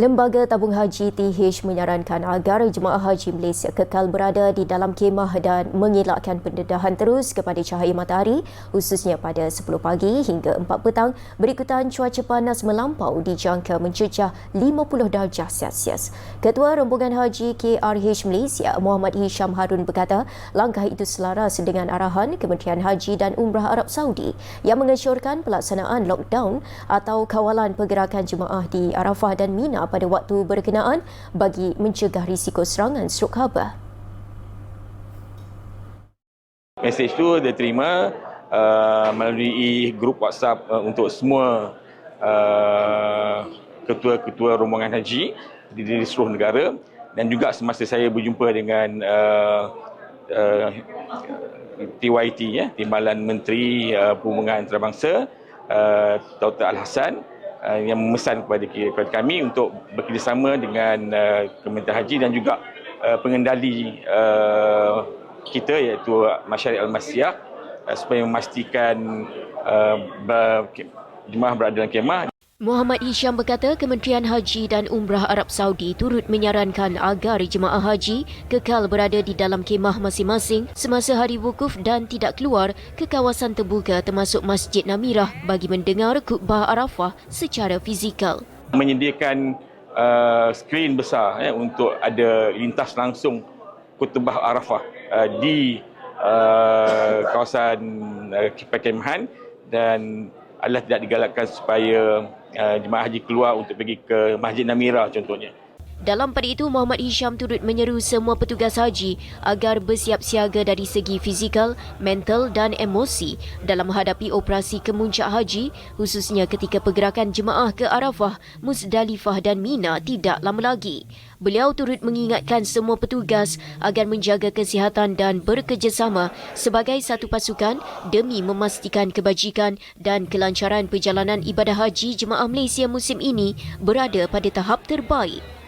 Lembaga Tabung Haji TH menyarankan agar jemaah haji Malaysia kekal berada di dalam kemah dan mengelakkan pendedahan terus kepada cahaya matahari khususnya pada 10 pagi hingga 4 petang berikutan cuaca panas melampau dijangka mencecah 50 darjah Celsius. Ketua Rombongan Haji KRH Malaysia Muhammad Hisham Harun berkata langkah itu selaras dengan arahan Kementerian Haji dan Umrah Arab Saudi yang mengesyorkan pelaksanaan lockdown atau kawalan pergerakan jemaah di Arafah dan Mina pada waktu berkenaan bagi mencegah risiko serangan strok Kaabah. Mesej tu dia terima uh, melalui grup WhatsApp uh, untuk semua uh, ketua-ketua rombongan haji di, di seluruh negara dan juga semasa saya berjumpa dengan uh, uh, TYT ya Timbalan Menteri uh, Perhubungan Antarabangsa uh, Dr. Al Hassan uh, yang memesan kepada, kami untuk bekerjasama dengan uh, Kementerian Haji dan juga uh, pengendali kita iaitu Masyarakat Al-Masiyah supaya memastikan jemaah berada dalam kemah Muhammad Hisham berkata Kementerian Haji dan Umrah Arab Saudi turut menyarankan agar jemaah haji kekal berada di dalam kemah masing-masing semasa hari wukuf dan tidak keluar ke kawasan terbuka termasuk Masjid Namirah bagi mendengar khutbah Arafah secara fizikal. menyediakan uh, skrin besar ya, untuk ada lintas langsung khutbah Arafah uh, di uh, kawasan uh, perkemahan dan adalah tidak digalakkan supaya uh, jemaah haji keluar untuk pergi ke Masjid Namira contohnya. Dalam pada itu, Muhammad Hisham turut menyeru semua petugas haji agar bersiap siaga dari segi fizikal, mental dan emosi dalam menghadapi operasi kemuncak haji khususnya ketika pergerakan jemaah ke Arafah, Muzdalifah dan Mina tidak lama lagi. Beliau turut mengingatkan semua petugas agar menjaga kesihatan dan bekerjasama sebagai satu pasukan demi memastikan kebajikan dan kelancaran perjalanan ibadah haji jemaah Malaysia musim ini berada pada tahap terbaik.